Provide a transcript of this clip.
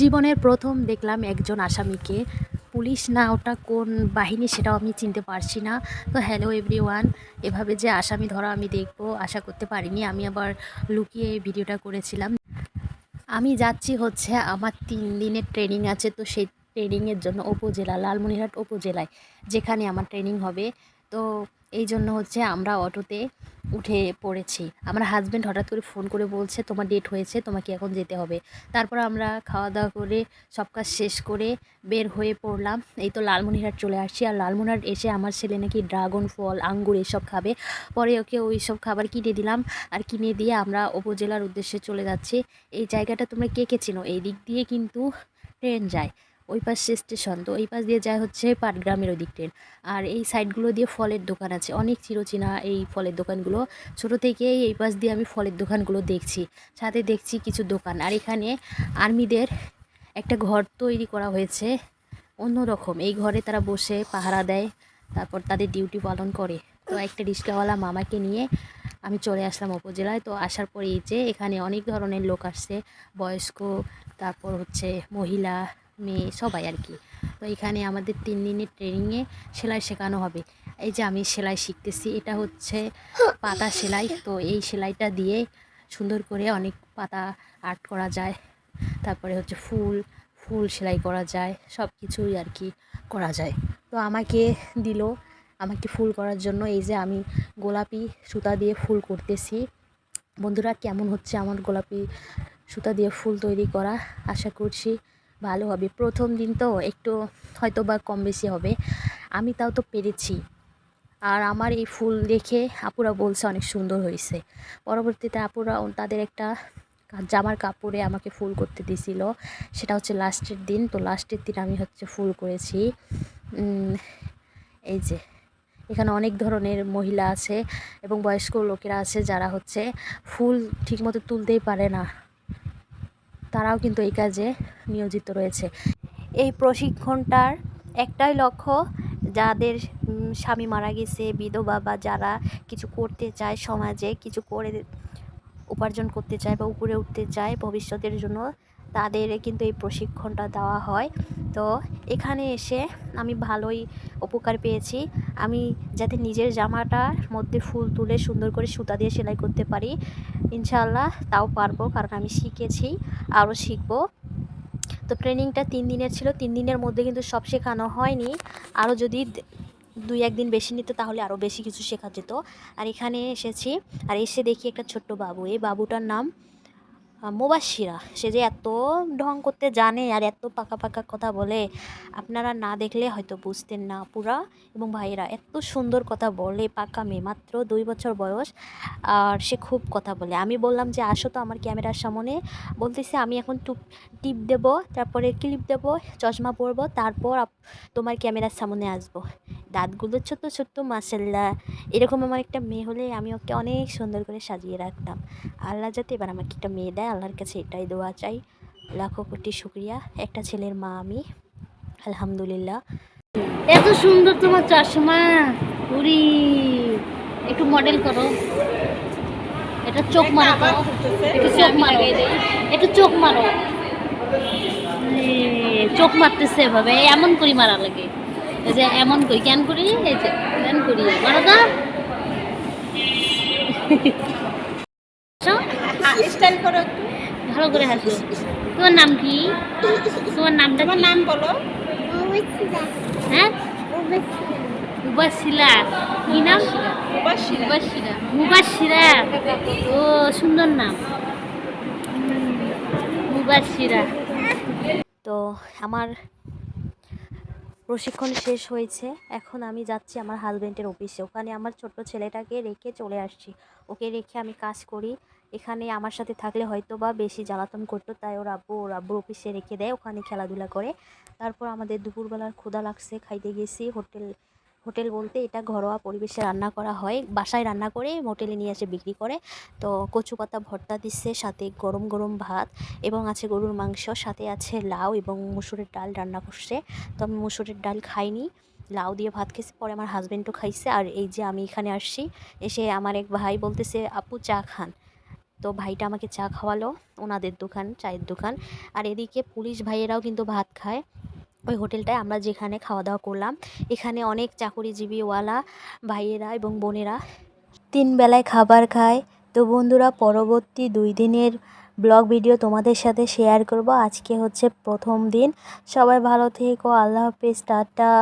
জীবনের প্রথম দেখলাম একজন আসামিকে। পুলিশ না ওটা কোন বাহিনী সেটাও আমি চিনতে পারছি না। তো হ্যালো এভরিওয়ান এভাবে যে আসামি ধরা আমি দেখব, আশা করতে পারিনি। আমি আবার লুকিয়ে এই ভিডিওটা করেছিলাম। আমি যাচ্ছি হচ্ছে, আমার তিন দিনের ট্রেনিং আছে। তো সেই ট্রেনিংয়ের জন্য উপজেলা, লালমনিরহাট উপজেলায়, যেখানে আমার ট্রেনিং হবে। তো এই জন্য হচ্ছে আমরা অটোতে উঠে পড়েছি। আমার হাজব্যান্ড হঠাৎ করে ফোন করে বলছে, তোমার ডেট হয়েছে, তোমাকে এখন যেতে হবে। তারপর আমরা খাওয়া দাওয়া করে সব কাজ শেষ করে বের হয়ে পড়লাম। এই তো লালমনিরহাট চলে আসছি। আর লালমনিরহাট এসে আমার ছেলে নাকি ড্রাগন ফল, আঙ্গুর এসব খাবে। পরে ওকে ওই সব খাবার কিনে দিলাম। আর কিনে দিয়ে আমরা উপজেলার উদ্দেশ্যে চলে যাচ্ছি। এই জায়গাটা তোমরা কে কে চেনো? এই দিক দিয়ে কিন্তু ট্রেন যায়। ওই পাশে স্টেশন, তো ওই পাশ দিয়ে যায় হচ্ছে পাটগ্রামের ওই দিক ট্রেন। আর এই সাইডগুলো দিয়ে ফলের দোকান আছে, অনেক চিরচেনা এই ফলের দোকানগুলো। ছোটো থেকেই এই পাশ দিয়ে আমি ফলের দোকানগুলো দেখছি, সাথে দেখছি কিছু দোকান। আর এখানে আর্মিদের একটা ঘর তৈরি করা হয়েছে, অন্যরকম। এই ঘরে তারা বসে পাহারা দেয়, তারপর তাদের ডিউটি পালন করে। তো একটা রিক্সাওয়ালা মামাকে নিয়ে আমি চলে আসলাম উপজেলায়। তো আসার পরে এই যে এখানে অনেক ধরনের লোক আসছে, বয়স্ক, তারপর হচ্ছে মহিলা মেয়ে, সবাই আর কি। তো এখানে আমাদের তিন দিনের ট্রেনিংয়ে সেলাই শেখানো হবে। এই যে আমি সেলাই শিখতেছি, এটা হচ্ছে পাতা সেলাই। তো এই সেলাইটা দিয়ে সুন্দর করে অনেক পাতা আর্ট করা যায়। তারপরে হচ্ছে ফুল ফুল সেলাই করা যায় সব কিছুই আর কি করা যায়। তো আমাকে দিল আমাকে ফুল করার জন্য। এই যে আমি গোলাপি সুতা দিয়ে ফুল করতেছি। বন্ধুরা, কেমন হচ্ছে আমার গোলাপি সুতা দিয়ে ফুল তৈরি করা? আশা করছি ভালো হবে। প্রথম দিন তো একটু হয়তো বা কম বেশি হবে। আমি তাও তো পেরেছি। আর আমার এই ফুল দেখে আপুরা বলছে অনেক সুন্দর হয়েছে। পরবর্তীতে আপুরা তাদের একটা জামার কাপড়ে আমাকে ফুল করতে দিছিল। সেটা হচ্ছে লাস্টের দিন। তো লাস্টের দিন আমি হচ্ছে ফুল করেছি। এই যে, এখানে অনেক ধরনের মহিলা আছে এবং বয়স্ক লোকেরা আছে যারা হচ্ছে ফুল ঠিকমতো তুলতেই পারে না। তারাও কিন্তু এই কাজে নিয়োজিত রয়েছে। এই প্রশিক্ষণটার একটাই লক্ষ্য, যাদের স্বামী মারা গেছে, বিধবা বা যারা কিছু করতে চায় সমাজে, কিছু করে উপার্জন করতে চায় বা উপরে উঠতে চায় ভবিষ্যতের জন্য তাদের কিন্তু এই প্রশিক্ষণটা দেওয়া হয়। তো এখানে এসে আমি ভালোই উপকার পেয়েছি। আমি যাতে নিজের জামাটার মধ্যে ফুল তুলে সুন্দর করে সুতা দিয়ে সেলাই করতে পারি, ইনশাআল্লাহ তাও পারব কারণ আমি শিখেছি, আরও শিখব। তো ট্রেনিংটা তিন দিনের ছিল, তিন দিনের মধ্যে কিন্তু সব শেখানো হয়নি। আরও যদি দুই একদিন বেশি নিত তাহলে আরও বেশি কিছু শেখা যেত। আর এখানে এসেছি, আর এসে দেখি একটা ছোট্ট বাবু, এই বাবুটার নাম আহ, মুবাশিরা সে যে এত ঢং করতে জানে আর এত পাকা পাকা কথা বলে আপনারা না দেখলে হয়তো বুঝতেন না পুরা এবং ভাইয়েরা। এত সুন্দর কথা বলে পাকা মেয়ে মাত্র দুই বছর বয়স আর সে খুব কথা বলে। আমি বললাম যে আসো তো আমার ক্যামেরার সামনে। বলতেছে আমি এখন টুপ টিপ দেবো তারপরে ক্লিপ দেবো চশমা পরবো তারপর তোমার ক্যামেরার সামনে আসব। দাঁতগুলো ছোট্ট ছোট্ট মাসাল্লাহ এরকম আমার একটা মেয়ে হলে আমি ওকে অনেক সুন্দর করে সাজিয়ে রাখতাম। আল্লাহ যাতে এবার আমাকে একটা মেয়ে দেয়, আল্লাহর কাছে এটাই দোয়া চাই। লাখো কোটি শুক্রিয়া, একটা ছেলের মা আমি, আলহামদুলিল্লাহ। এত সুন্দর তোমার চশমা উরি একটু মডেল করো। এটা চোখ মারো একটু চোখ মারো। একটু চোখ মারো। চোখ মারতেছে এভাবে। এমন করি মারা লাগে। এই যে এমন করি কেন করি? এই যে কেন করি। মারো স্টাইল করো ভালো করে হাসো। তোমার নাম কি? তোমার নামটা তোমার নাম বলো। হ্যাঁ? উবাসিলা। কি নাম? মুবাসিরা ও সুন্দর নাম। মুবাসিরা তো আমার প্রশিক্ষণ শেষ হয়েছে। এখন আমি যাচ্ছি আমার হাজব্যান্ডের অফিসে ওখানে আমার ছোট্ট ছেলেটাকে রেখে চলে আসছি। ওকে রেখে আমি কাজ করি। এখানে আমার সাথে থাকলে হয়তো বা বেশি জ্বালাতন করতো, তাই ওর আব্বু, ওর আব্বুর অফিসে রেখে দেয়। ওখানে খেলাধুলা করে। তারপর আমাদের দুপুরবেলার ক্ষুধা লাগছে, খাইতে গেছি। হোটেল হোটেল বলতে এটা ঘরোয়া পরিবেশে রান্না করা হয়। বাসায় রান্না করে হোটেলে নিয়ে এসে বিক্রি করে। তো কচু পাতা ভর্তা দিচ্ছে, সাথে গরম গরম ভাত এবং আছে গরুর মাংস, সাথে আছে লাউ এবং মুসুরের ডাল রান্না করছে। তো আমি মুসুরের ডাল খাইনি, লাউ দিয়ে ভাত খেয়েছি, পরে আমার হাজব্যান্ডও খাইছে। আর এই যে আমি এখানে আসছি, এসে আমার এক ভাই বলতেছে, আপু, চা খান। তো ভাইটা আমাকে চা খাওয়ালো, ওনাদের দোকান, চায়ের দোকান। আর এদিকে পুলিশ ভাইয়েরাও কিন্তু ভাত খায়। ওই হোটেলটায় আমরা যেখানে খাওয়া দাওয়া করলাম, এখানে অনেক চাকুরিজীবীওয়ালা ভাইয়েরা এবং বোনেরা তিন বেলায় খাবার খায়। তো বন্ধুরা, পরবর্তী দুই দিনের ব্লগ ভিডিও তোমাদের সাথে শেয়ার করব। আজকে হচ্ছে প্রথম দিন। সবাই ভালো থেকো, আল্লাহ হাফেজ, টাটা।